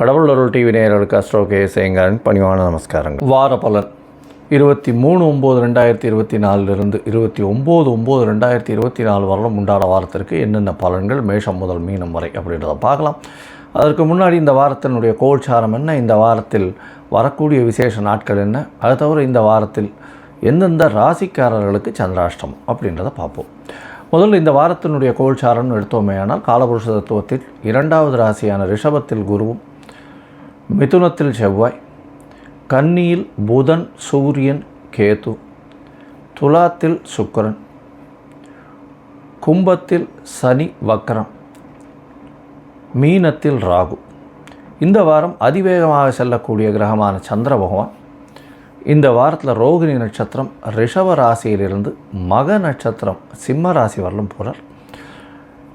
கடவுள் அருள் டிவி நேயர்களுக்கு அஸ்ட்ரோ கே சேங்கரன் பணிவான நமஸ்காரங்கள். வார பலன். இருபத்தி மூணு ஒம்பது ரெண்டாயிரத்தி இருபத்தி நாலுலேருந்து இருபத்தி ஒம்பது ஒம்பது ரெண்டாயிரத்தி இருபத்தி நாலு வரலும் உண்டான வாரத்திற்கு என்னென்ன பலன்கள் மேஷம் முதல் மீனம் வரை அப்படின்றத பார்க்கலாம். அதற்கு முன்னாடி இந்த வாரத்தினுடைய கோல்சாரம் என்ன? இந்த வாரத்தில் வரக்கூடிய விசேஷ நாட்கள் என்ன? அது தவிர இந்த வாரத்தில் எந்தெந்த ராசிக்காரர்களுக்கு சந்திராஷ்டமம் அப்படின்றத பார்ப்போம். முதல்ல இந்த வாரத்தினுடைய கோல்சாரம்னு எடுத்தோமேயானால் காலபுருஷ தத்துவத்தில் இரண்டாவது ராசியான ரிஷபத்தில் குருவும் மிதுனத்தில் செவ்வாய் கன்னியில் புதன் சூரியன் கேது துலாத்தில் சுக்கரன் கும்பத்தில் சனி வக்கரம் மீனத்தில் ராகு. இந்த வாரம் அதிவேகமாக செல்லக்கூடிய கிரகமான சந்திர பகவான் இந்த வாரத்தில் ரோகிணி நட்சத்திரம் ரிஷவ ராசியிலிருந்து மக நட்சத்திரம் சிம்ம ராசி வரலும் போகிறார்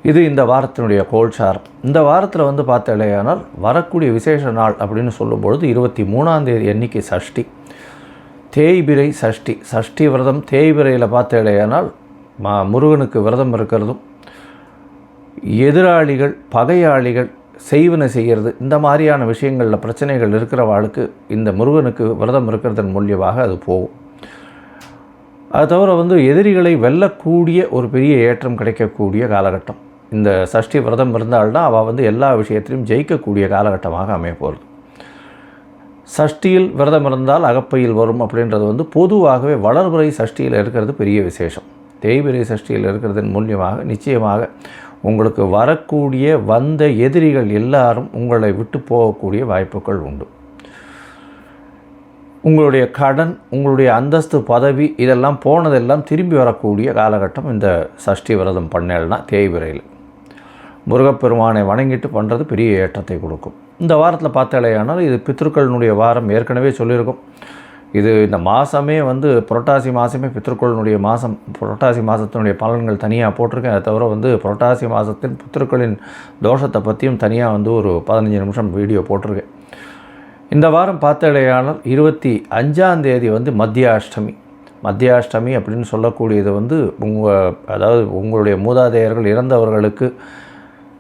இது இந்த வாரத்தினுடைய கோல்சாரம் இந்த வாரத்தில் வந்து பார்த்தாலேயானால் வரக்கூடிய விசேஷ நாள் அப்படின்னு சொல்லும்பொழுது இருபத்தி மூணாந்தேதி எண்ணிக்கை சஷ்டி. தேய்பிரை சஷ்டி. சஷ்டி விரதம் தேய்பிரையில் பார்த்தாலேயானால் மா முருகனுக்கு விரதம் இருக்கிறதும் எதிராளிகள் பகையாளிகள் செய்வன செய்கிறது இந்த மாதிரியான விஷயங்களில் பிரச்சனைகள் இருக்கிறவாளுக்கு இந்த முருகனுக்கு விரதம் இருக்கிறதன் மூலியமாக அது போகும். அது தவிர வந்து எதிரிகளை வெல்லக்கூடிய ஒரு பெரிய ஏற்றம் கிடைக்கக்கூடிய காலகட்டம். இந்த சஷ்டி விரதம் இருந்தால்தான் அவள் வந்து எல்லா விஷயத்திலையும் ஜெயிக்கக்கூடிய காலகட்டமாக அமைய போகிறது சஷ்டியில் விரதம் இருந்தால் அகப்பையில் வரும் அப்படின்றது வந்து பொதுவாகவே வளர்பிறை சஷ்டியில் இருக்கிறது பெரிய விசேஷம். தேய்பிரை சஷ்டியில் இருக்கிறதன் மூலியமாக நிச்சயமாக உங்களுக்கு வரக்கூடிய வந்த எதிரிகள் எல்லாரும் உங்களை விட்டு போகக்கூடிய வாய்ப்புகள் உண்டு. உங்களுடைய கடன் உங்களுடைய அந்தஸ்து பதவி இதெல்லாம் போனதெல்லாம் திரும்பி வரக்கூடிய காலகட்டம் இந்த சஷ்டி விரதம் பண்ணேல்னா தேய்பிரையில் முருகப்பெருமானை வணங்கிட்டு பண்ணுறது பெரிய ஏற்றத்தை கொடுக்கும். இந்த வாரத்தில் பார்த்தாலேயானால் இது பித்ருக்களினுடைய வாரம் ஏற்கனவே சொல்லியிருக்கோம். இது இந்த மாதமே வந்து புரட்டாசி மாதமே பித்ருக்களினுடைய மாதம் புரட்டாசி மாதத்தினுடைய பலன்கள் தனியாக போட்டிருக்கேன். அதை தவிர வந்து புரட்டாசி மாதத்தின் பித்ருக்களின் தோஷத்தை பற்றியும் தனியாக வந்து ஒரு பதினஞ்சு நிமிஷம் வீடியோ போட்டிருக்கேன். இந்த வாரம் பார்த்தாலேயானால் இருபத்தி அஞ்சாந்தேதி வந்து மத்திய அஷ்டமி மத்திய அஷ்டமி அப்படின்னு சொல்லக்கூடியது வந்து உங்கள் அதாவது உங்களுடைய மூதாதையர்கள் இறந்தவர்களுக்கு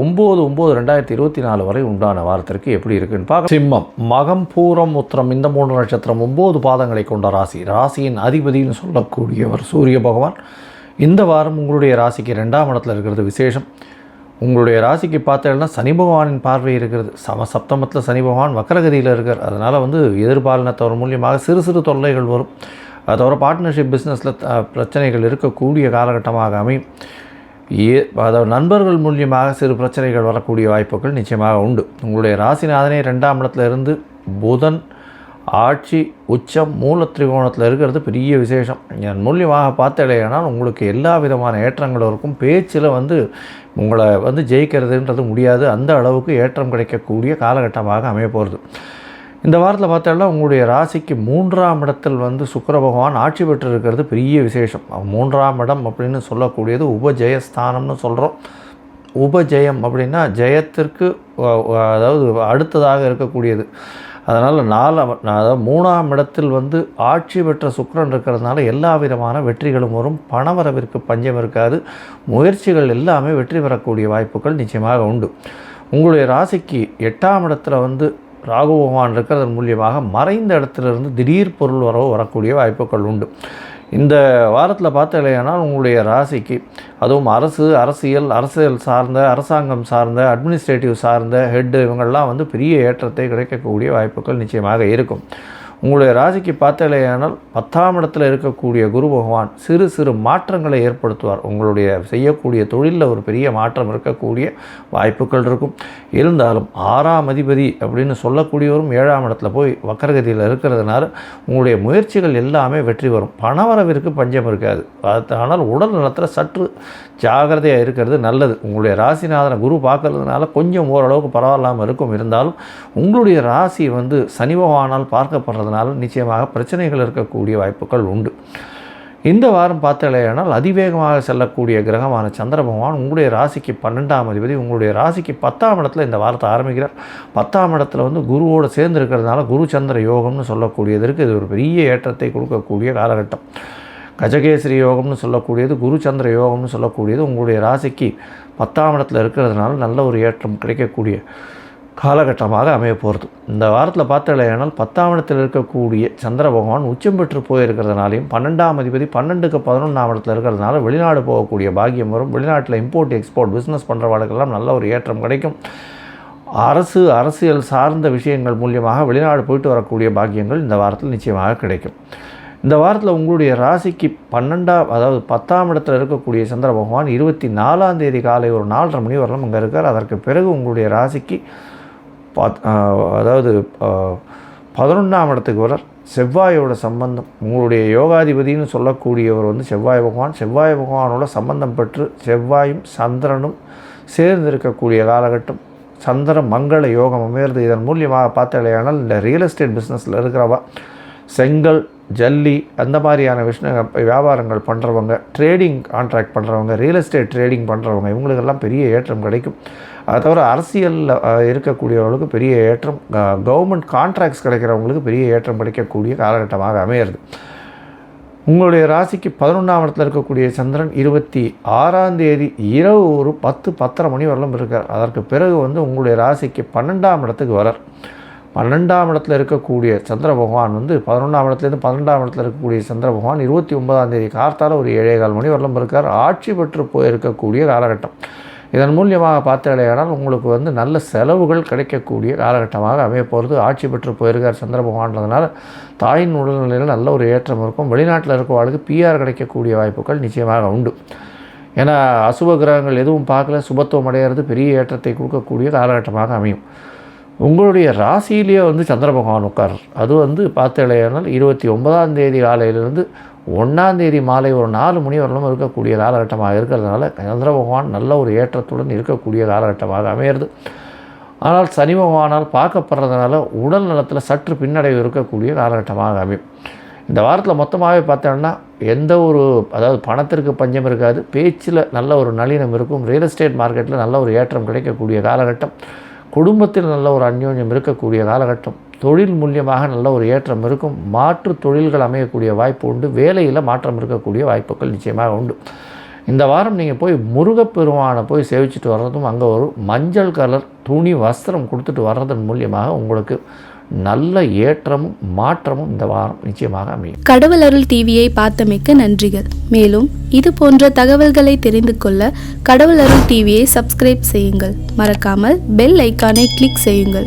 ஒம்பது ஒம்பது ரெண்டாயிரத்தி இருபத்தி நாலு வரை உண்டான வாரத்திற்கு எப்படி இருக்குன்னு பார்க்க சிம்மம் மகம் பூரம் உத்திரம் இந்த மூன்று நட்சத்திரம் ஒம்பது பாதங்களை கொண்ட ராசி. ராசியின் அதிபதினு சொல்லக்கூடியவர் சூரிய பகவான். இந்த வாரம் உங்களுடைய ராசிக்கு ரெண்டாம் இடத்துல இருக்கிறது விசேஷம். உங்களுடைய ராசிக்கு பார்த்தீங்கன்னா சனி பகவானின் பார்வை இருக்கிறது. சம சப்தமத்தில் சனி பகவான் வக்கரகதியில் இருக்கார். அதனால் வந்து எதிர்பாலினத்தவர் மூலியமாக சிறு சிறு தொல்லைகள் வரும். அதோட தவிர பார்ட்னர்ஷிப் பிஸ்னஸில் பிரச்சனைகள் இருக்கக்கூடிய காலகட்டமாக அமையும். அதாவது நண்பர்கள் மூலியமாக சிறு பிரச்சனைகள் வரக்கூடிய வாய்ப்புகள் நிச்சயமாக உண்டு. உங்களுடைய ராசிநாதனே ரெண்டாம் இடத்துல இருந்து புதன் ஆட்சி உச்சம் மூல திரிகோணத்தில் இருக்கிறது பெரிய விசேஷம். என் மூலியமாக பார்த்தலையானால் உங்களுக்கு எல்லா விதமான ஏற்றங்களும் இருக்கும். பேச்சில் வந்து உங்களை வந்து ஜெயிக்கிறதுன்றது முடியாது. அந்த அளவுக்கு ஏற்றம் கிடைக்கக்கூடிய காலகட்டமாக அமைய போகிறது இந்த வாரத்தில் பார்த்தாலும் உங்களுடைய ராசிக்கு மூன்றாம் இடத்தில் வந்து சுக்கர பகவான் ஆட்சி பெற்று இருக்கிறது பெரிய விசேஷம். மூன்றாம் இடம் அப்படின்னு சொல்லக்கூடியது உபஜெயஸ்தானம்னு சொல்கிறோம் உபஜெயம் அப்படின்னா ஜெயத்திற்கு அதாவது அடுத்ததாக இருக்கக்கூடியது. அதனால் நாலாம் அதாவது மூணாம் இடத்தில் வந்து ஆட்சி பெற்ற சுக்கரன் இருக்கிறதுனால எல்லா விதமான வெற்றிகளும் வரும். பணவரவிற்கு பஞ்சம் இருக்காது. முயற்சிகள் எல்லாமே வெற்றி பெறக்கூடிய வாய்ப்புகள் நிச்சயமாக உண்டு. உங்களுடைய ராசிக்கு எட்டாம் இடத்துல வந்து ராகு பகவான் இருக்கிறதன் மூலியமாக மறைந்த இடத்துலேருந்து திடீர் பொருள் வரவோ வரக்கூடிய வாய்ப்புகள் உண்டு. இந்த வாரத்தில் பார்த்தீங்கன்னா உங்களுடைய ராசிக்கு அதுவும் அரசு அரசியல் அரசியல் சார்ந்த அரசாங்கம் சார்ந்த அட்மினிஸ்ட்ரேட்டிவ் சார்ந்த ஹெட்டு இவங்கள்லாம் வந்து பெரிய ஏற்றத்தை கிடைக்கக்கூடிய வாய்ப்புகள் நிச்சயமாக இருக்கும். உங்களுடைய ராசிக்கு பார்த்தாலேயானால் பத்தாம் இடத்துல இருக்கக்கூடிய குரு பகவான் சிறு சிறு மாற்றங்களை ஏற்படுத்துவார். உங்களுடைய செய்யக்கூடிய தொழிலில் ஒரு பெரிய மாற்றம் இருக்கக்கூடிய வாய்ப்புகள் இருக்கும். இருந்தாலும் ஆறாம் அதிபதி அப்படின்னு சொல்லக்கூடியவரும் ஏழாம் இடத்துல போய் வக்கரகதியில் இருக்கிறதுனால உங்களுடைய முயற்சிகள் எல்லாமே வெற்றி வரும் பணவரவிற்கு பஞ்சம் இருக்காது. ஆனால் உடல் நலத்தில் சற்று ஜாகிரதையாக இருக்கிறது நல்லது. உங்களுடைய ராசிநாதனை குரு பார்க்கறதுனால கொஞ்சம் ஓரளவுக்கு பரவாயில்லாமல் இருக்கும். இருந்தாலும் உங்களுடைய ராசி வந்து சனி பகவானால் பார்க்கப்படுறதுனால அதனால் நிச்சயமாக பிரச்சனைகள் இருக்கக்கூடிய வாய்ப்புகள் உண்டு. இந்த வாரம் பார்த்தாலேயானால் அதிவேகமாக செல்லக்கூடிய கிரகமான சந்திர பகவான் உங்களுடைய ராசிக்கு பன்னெண்டாம் அதிபதி உங்களுடைய ராசிக்கு பத்தாம் இடத்துல இந்த வாரத்தை ஆரம்பிக்கிறார். பத்தாம் இடத்துல வந்து குருவோடு சேர்ந்து இருக்கிறதுனால குரு சந்திர யோகம்னு சொல்லக்கூடியதற்கு இது ஒரு பெரிய ஏற்றத்தை கொடுக்கக்கூடிய காலகட்டம். கஜகேசரி யோகம்னு சொல்லக்கூடியது குரு சந்திர யோகம்னு சொல்லக்கூடியது உங்களுடைய ராசிக்கு பத்தாம் இடத்துல இருக்கிறதுனால நல்ல ஒரு ஏற்றம் கிடைக்கக்கூடிய காலகட்டமாக அமைய போகிறது இந்த வாரத்தில் பார்த்தாலேயானால் பத்தாம் இடத்தில் இருக்கக்கூடிய சந்திர பகவான் உச்சம் பெற்று போயிருக்கிறதுனாலையும் பன்னெண்டாம் அதிபதி பன்னெண்டுக்கு பதினொன்றாம் இடத்துல இருக்கிறதுனால வெளிநாடு போகக்கூடிய பாக்கியம் வரும். வெளிநாட்டில் இம்போர்ட் எக்ஸ்போர்ட் பிஸ்னஸ் பண்ணுறவாளுக்கெல்லாம் நல்ல ஒரு ஏற்றம் கிடைக்கும். அரசு அரசியல் சார்ந்த விஷயங்கள் மூலியமாக வெளிநாடு போயிட்டு வரக்கூடிய பாக்கியங்கள் இந்த வாரத்தில் நிச்சயமாக கிடைக்கும். இந்த வாரத்தில் உங்களுடைய ராசிக்கு பன்னெண்டாம் அதாவது பத்தாம் இடத்துல இருக்கக்கூடிய சந்திர பகவான் இருபத்தி நாலாம் தேதி காலை ஒரு நாலரை மணி வரலாம் அங்கே இருக்கார். அதற்கு பிறகு உங்களுடைய ராசிக்கு பாத் அதாவது பதினொன்றாம் இடத்துக்கு வர செவ்வாயோட சம்பந்தம். உங்களுடைய யோகாதிபதினு சொல்லக்கூடியவர் வந்து செவ்வாய் பகவான். செவ்வாய் பகவானோட சம்பந்தம் பெற்று செவ்வாயும் சந்திரனும் சேர்ந்து இருக்கக்கூடிய காலகட்டம். சந்திர மங்கள யோகம் அமையிறது. இதன் மூலியமாக பார்த்தாலேயானால் இந்த ரியல் எஸ்டேட் பிஸ்னஸில் இருக்கிறவா செங்கல் ஜல்லி அந்த மாதிரியான விஷயம் வியாபாரங்கள் பண்ணுறவங்க ட்ரேடிங் கான்ட்ராக்ட் பண்ணுறவங்க ரியல் எஸ்டேட் ட்ரேடிங் பண்ணுறவங்க இவங்களுக்கெல்லாம் பெரிய ஏற்றம் கிடைக்கும். அதை தவிர அரசியலில் இருக்கக்கூடியவர்களுக்கு பெரிய ஏற்றம் கவர்மெண்ட் கான்ட்ராக்ட்ஸ் கிடைக்கிறவங்களுக்கு பெரிய ஏற்றம் கிடைக்கக்கூடிய காலகட்டமாக அமையிறது. உங்களுடைய ராசிக்கு பதினொன்றாம் இடத்துல இருக்கக்கூடிய சந்திரன் இருபத்தி ஆறாம் தேதி இரவு ஒரு பத்து பத்தரை மணி வரலும் இருக்கார். அதற்கு பிறகு வந்து உங்களுடைய ராசிக்கு பன்னெண்டாம் இடத்துக்கு வரார். பன்னெண்டாம் இடத்துல இருக்கக்கூடிய சந்திர பகவான் வந்து பதினொன்றாம் இடத்துலேருந்து பன்னெண்டாம் இடத்துல இருக்கக்கூடிய சந்திர பகவான் இருபத்தி ஒன்பதாம் தேதி கார்த்தால் ஒரு ஏழே கால் மணி வரலும் இருக்கார். ஆட்சி பெற்று போயிருக்கக்கூடிய காலகட்டம். இதன் மூலியமாக பார்த்தாலேயானால் உங்களுக்கு வந்து நல்ல செலவுகள் கிடைக்கக்கூடிய காலகட்டமாக அமைய போகிறது ஆட்சி பெற்று போயிருக்கார் சந்திர பகவான்றதுனால தாயின் உடல்நிலையில் நல்ல ஒரு ஏற்றம் இருக்கும். வெளிநாட்டில் இருக்கவாளுக்கு பிஆர் கிடைக்கக்கூடிய வாய்ப்புகள் நிச்சயமாக உண்டு. ஏன்னா அசுப கிரகங்கள் எதுவும் பார்க்கல. சுபத்துவம் அடையிறது பெரிய ஏற்றத்தை கொடுக்கக்கூடிய காலகட்டமாக அமையும். உங்களுடைய ராசியிலேயே வந்து சந்திர பகவான் உட்கார். அது வந்து பார்த்தேனால் இருபத்தி ஒன்பதாம் தேதி காலையிலேருந்து ஒன்றாந்தேதி மாலை ஒரு நாலு மணி வரலும் இருக்கக்கூடிய காலகட்டமாக இருக்கிறதுனால சந்திர பகவான் நல்ல ஒரு ஏற்றத்துடன் இருக்கக்கூடிய காலகட்டமாக அமையிறது. ஆனால் சனி பகவானால் பார்க்கப்படுறதுனால உடல் நலத்தில் சற்று பின்னடைவு இருக்கக்கூடிய காலகட்டமாக அமையும். இந்த வாரத்தில் மொத்தமாகவே பார்த்தோம்னா எந்த ஒரு அதாவது பணத்திற்கு பஞ்சம் இருக்காது. பேச்சில் நல்ல ஒரு நளினம் இருக்கும். ரியல் எஸ்டேட் மார்க்கெட்டில் நல்ல ஒரு ஏற்றம் கிடைக்கக்கூடிய காலகட்டம். குடும்பத்தில் நல்ல ஒரு அந்யோன்யம் இருக்கக்கூடிய காலகட்டம் தொழில் மூலியமாக நல்ல ஒரு ஏற்றம் இருக்கும் மாற்று தொழில்கள் அமையக்கூடிய வாய்ப்பு உண்டு வேலையில் மாற்றம் இருக்கக்கூடிய வாய்ப்புகள் நிச்சயமாக உண்டு. இந்த வாரம் நீங்கள் போய் முருகப்பெருமானை போய் சேவிச்சிட்டு வர்றதும் அங்கே ஒரு மஞ்சள் கலர் துணி வஸ்திரம் கொடுத்துட்டு வர்றதன் மூலியமாக உங்களுக்கு நல்ல ஏற்றமும் மாற்றமும் இந்த வாரம் நிச்சயமாக அமையும். கடவுள் அருள் டிவியை பார்த்தமைக்க நன்றிகள். மேலும் இது போன்ற தகவல்களை தெரிந்து கொள்ள கடவுள் அருள் டிவியை சப்ஸ்கிரைப் செய்யுங்கள். மறக்காமல் பெல் ஐக்கானை கிளிக் செய்யுங்கள்.